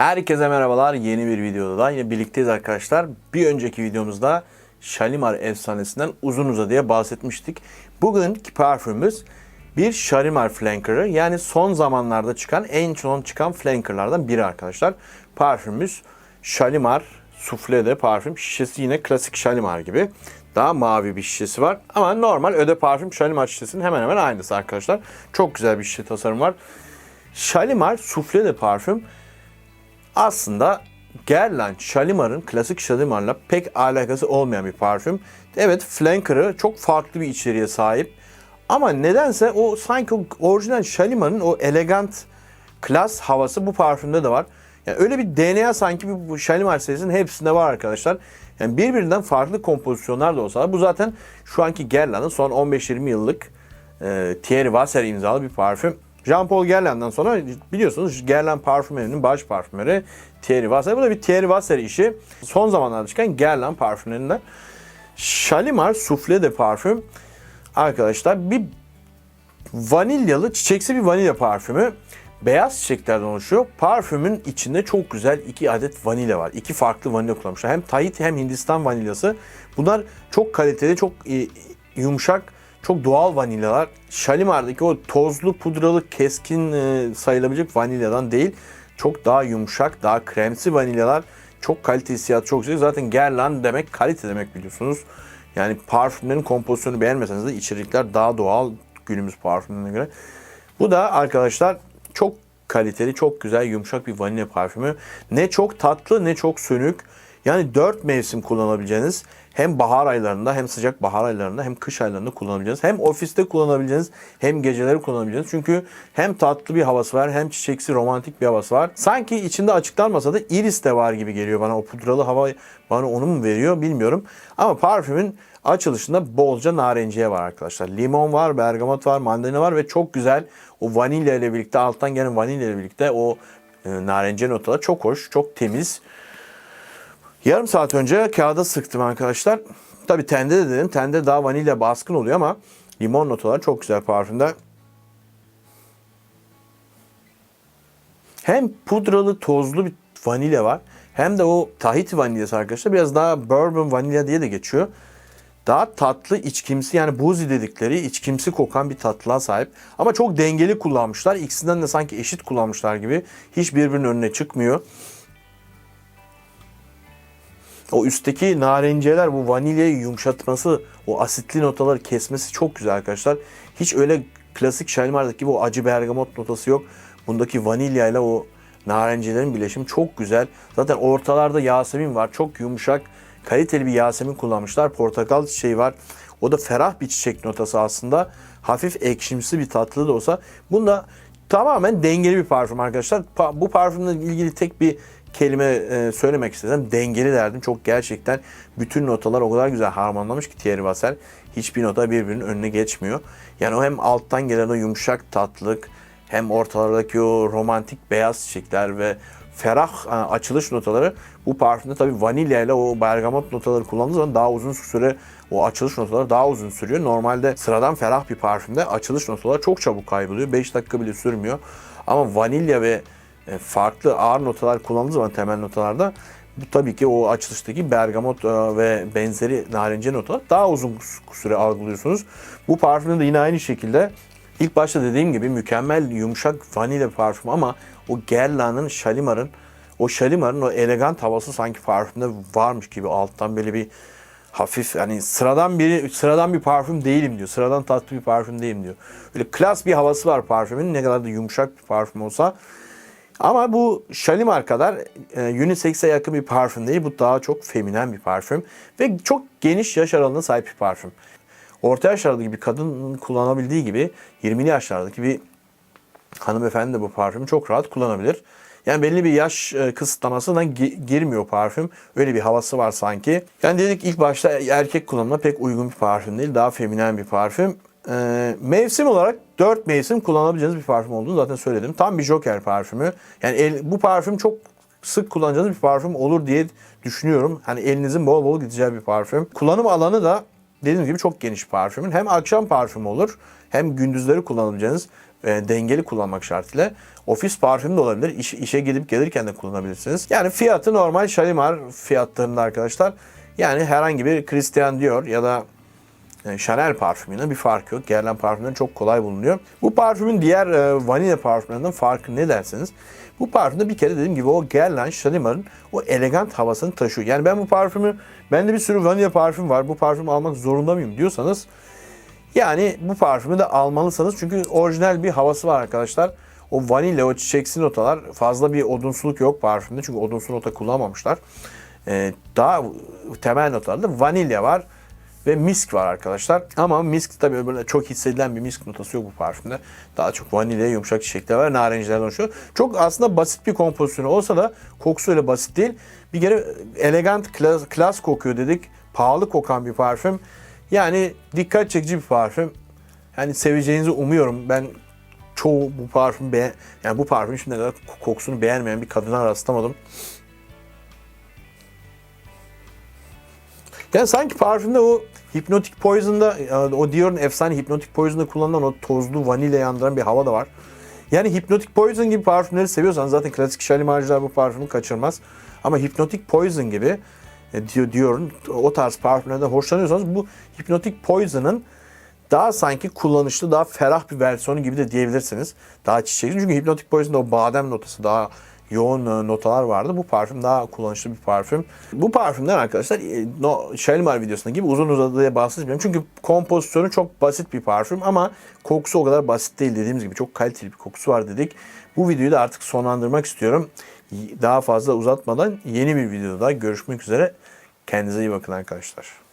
Herkese merhabalar. Yeni bir videoda da yine birlikteyiz arkadaşlar. Bir önceki videomuzda Shalimar efsanesinden uzun uzadıya bahsetmiştik. Bugünkü parfümümüz bir Shalimar flanker'ı. Yani son zamanlarda çıkan, en son çıkan flanker'lardan biri arkadaşlar. Parfümümüz Shalimar Soufflé de parfüm. Şişesi yine klasik Shalimar gibi. Daha mavi bir şişesi var. Ama normal öde parfüm Shalimar şişesinin hemen hemen aynısı arkadaşlar. Çok güzel bir şişe tasarım var. Shalimar Soufflé de parfüm aslında Guerlain Shalimar'ın klasik Shalimar'la pek alakası olmayan bir parfüm. Evet flanker'ı çok farklı bir içeriğe sahip. Ama nedense o sanki orijinal Shalimar'ın o elegant klas havası bu parfümde de var. Yani öyle bir DNA sanki bu Shalimar serisinin hepsinde var arkadaşlar. Yani birbirinden farklı kompozisyonlar da olsa bu zaten şu anki Guerlain'in son 15-20 yıllık e, Thierry Vasser imzalı bir parfüm. Jean Paul Guerlain'den sonra biliyorsunuz Guerlain parfümlerinin baş parfümeri Thierry Vasser. Bu da bir Thierry Vasser işi. Son zamanlarda çıkan Guerlain parfümlerinden. Shalimar Soufflé de parfüm. Arkadaşlar bir vanilyalı çiçeksi bir vanilya parfümü. Beyaz çiçeklerden oluşuyor. Parfümün içinde çok güzel iki adet vanilya var. İki farklı vanilya kullanmışlar. Hem Tahiti hem Hindistan vanilyası. Bunlar çok kaliteli, çok e, yumuşak, çok doğal vanilyalar. Shalimar'daki o tozlu, pudralı, keskin e, sayılabilecek vanilyadan değil. Çok daha yumuşak, daha kremsi vanilyalar. Çok kalite hissiyatı çok güzel. Zaten Guerlain demek kalite demek biliyorsunuz. Yani parfümlerin kompozisyonu beğenmeseniz de içerikler daha doğal günümüz parfümlerine göre. Bu da arkadaşlar çok kaliteli, çok güzel, yumuşak bir vanilya parfümü. Ne çok tatlı ne çok sönük. Yani 4 mevsim kullanabileceğiniz hem bahar aylarında hem sıcak bahar aylarında hem kış aylarında kullanabileceğiniz hem ofiste kullanabileceğiniz hem geceleri kullanabileceğiniz. Çünkü hem tatlı bir havası var hem çiçeksi romantik bir havası var. Sanki içinde açıklanmasa da iris de var gibi geliyor bana. O pudralı hava bana onu mu veriyor bilmiyorum. Ama parfümün açılışında bolca narenciye var arkadaşlar. Limon var, bergamot var, mandalina var ve çok güzel o vanilya ile birlikte alttan gelen vanilya ile birlikte o e, narenciye notaları çok hoş, çok temiz. Yarım saat önce kağıda sıktım arkadaşlar. Tabi tende de dedim. Tende daha vanilya baskın oluyor ama limon notaları çok güzel parfümde. Hem pudralı tozlu bir vanilya var. Hem de o Tahiti vanilyası arkadaşlar. Biraz daha bourbon vanilya diye de geçiyor. Daha tatlı içkimsi yani buzi dedikleri içkimsi kokan bir tatlılığa sahip. Ama çok dengeli kullanmışlar. İkisinden de sanki eşit kullanmışlar gibi. Hiç birbirinin önüne çıkmıyor. O üstteki narenciyeler bu vanilyayı yumuşatması, o asitli notaları kesmesi çok güzel arkadaşlar. Hiç öyle klasik Şalimar'daki gibi o acı bergamot notası yok. Bundaki vanilya ile o narenciyelerin bileşimi çok güzel. Zaten ortalarda Yasemin var. Çok yumuşak, kaliteli bir Yasemin kullanmışlar. Portakal çiçeği var. O da ferah bir çiçek notası aslında. Hafif ekşimsi bir tatlı da olsa. Bunda tamamen dengeli bir parfüm arkadaşlar. Bu parfümle ilgili tek bir kelime e, söylemek istesem dengeli derdim. Çok gerçekten bütün notalar o kadar güzel harmanlamış ki Thierry Vasser. Hiçbir nota birbirinin önüne geçmiyor. Yani o hem alttan gelen o yumuşak tatlılık hem ortalardaki o romantik beyaz çiçekler ve ferah e, açılış notaları bu parfümde tabii vanilya ile o bergamot notaları kullandığı zaman daha uzun süre o açılış notaları daha uzun sürüyor. Normalde sıradan ferah bir parfümde açılış notaları çok çabuk kayboluyor. 5 dakika bile sürmüyor. Ama vanilya ve farklı ağır notalar kullandığı zaman temel notalarda bu tabii ki o açılıştaki bergamot e, ve benzeri narenciye notalar daha uzun süre algılıyorsunuz. Bu parfümde de yine aynı şekilde ilk başta dediğim gibi mükemmel yumuşak vanilya parfüm ama o Guerlain'ın, Shalimar'ın o Shalimar'ın o elegant havası sanki parfümde varmış gibi alttan böyle bir hafif yani sıradan bir sıradan bir parfüm değilim diyor. Sıradan tatlı bir parfüm değilim diyor. Öyle klas bir havası var parfümün. Ne kadar da yumuşak bir parfüm olsa ama bu Shalimar kadar e, unisex'e yakın bir parfüm değil. Bu daha çok feminen bir parfüm. Ve çok geniş yaş aralığına sahip bir parfüm. Orta yaşlardaki bir kadın kullanabildiği gibi 20'li yaşlardaki bir hanımefendi de bu parfümü çok rahat kullanabilir. Yani belli bir yaş e, kısıtlamasına gi- girmiyor parfüm. Öyle bir havası var sanki. Yani dedik ilk başta erkek kullanımına pek uygun bir parfüm değil. Daha feminen bir parfüm. Ee, mevsim olarak 4 mevsim kullanabileceğiniz bir parfüm olduğunu zaten söyledim. Tam bir Joker parfümü. Yani el, bu parfüm çok sık kullanacağınız bir parfüm olur diye düşünüyorum. Hani elinizin bol bol gideceği bir parfüm. Kullanım alanı da dediğim gibi çok geniş parfümün. Hem akşam parfümü olur hem gündüzleri kullanabileceğiniz e, dengeli kullanmak şartıyla. Ofis parfümü de olabilir. İş, işe gidip gelirken de kullanabilirsiniz. Yani fiyatı normal Shalimar fiyatlarında arkadaşlar. Yani herhangi bir Christian Dior ya da yani Chanel parfümüyle bir fark yok. Gelen parfümden çok kolay bulunuyor. Bu parfümün diğer e, vanilya parfümlerinden farkı ne derseniz bu parfümde bir kere dediğim gibi o Guerlain Shalimar'ın o elegant havasını taşıyor. Yani ben bu parfümü, bende bir sürü vanilya parfüm var. Bu parfümü almak zorunda mıyım diyorsanız yani bu parfümü de almalısınız. Çünkü orijinal bir havası var arkadaşlar. O vanilya, o çiçeksi notalar fazla bir odunsuluk yok parfümde. Çünkü odunsu nota kullanmamışlar. Ee, daha temel notalarda vanilya var ve misk var arkadaşlar. Ama misk tabii böyle çok hissedilen bir misk notası yok bu parfümde. Daha çok vanilya, yumuşak çiçekler var, narencilerden oluşuyor. Çok aslında basit bir kompozisyonu olsa da kokusu öyle basit değil. Bir kere elegant, klas, klas kokuyor dedik. Pahalı kokan bir parfüm. Yani dikkat çekici bir parfüm. Yani seveceğinizi umuyorum. Ben çoğu bu parfüm be yani bu parfüm şimdiye kadar kokusunu beğenmeyen bir kadına rastlamadım. Yani sanki parfümde o Hypnotic Poison'da o Dior'un efsane Hypnotic Poison'da kullanılan o tozlu vanilya yandıran bir hava da var. Yani Hypnotic Poison gibi parfümleri seviyorsanız zaten klasik Şalimarcılar bu parfümü kaçırmaz. Ama Hypnotic Poison gibi e, Dior- Dior'un o tarz parfümlerden hoşlanıyorsanız bu Hypnotic Poison'ın daha sanki kullanışlı, daha ferah bir versiyonu gibi de diyebilirsiniz. Daha çiçekli. Çünkü Hypnotic Poison'da o badem notası daha yoğun e, notalar vardı. Bu parfüm daha kullanışlı bir parfüm. Bu parfümden arkadaşlar e, no, Shalimar videosunda gibi uzun uzadıya bahsetmiyorum. Çünkü kompozisyonu çok basit bir parfüm ama kokusu o kadar basit değil dediğimiz gibi. Çok kaliteli bir kokusu var dedik. Bu videoyu da artık sonlandırmak istiyorum. Daha fazla uzatmadan yeni bir videoda görüşmek üzere. Kendinize iyi bakın arkadaşlar.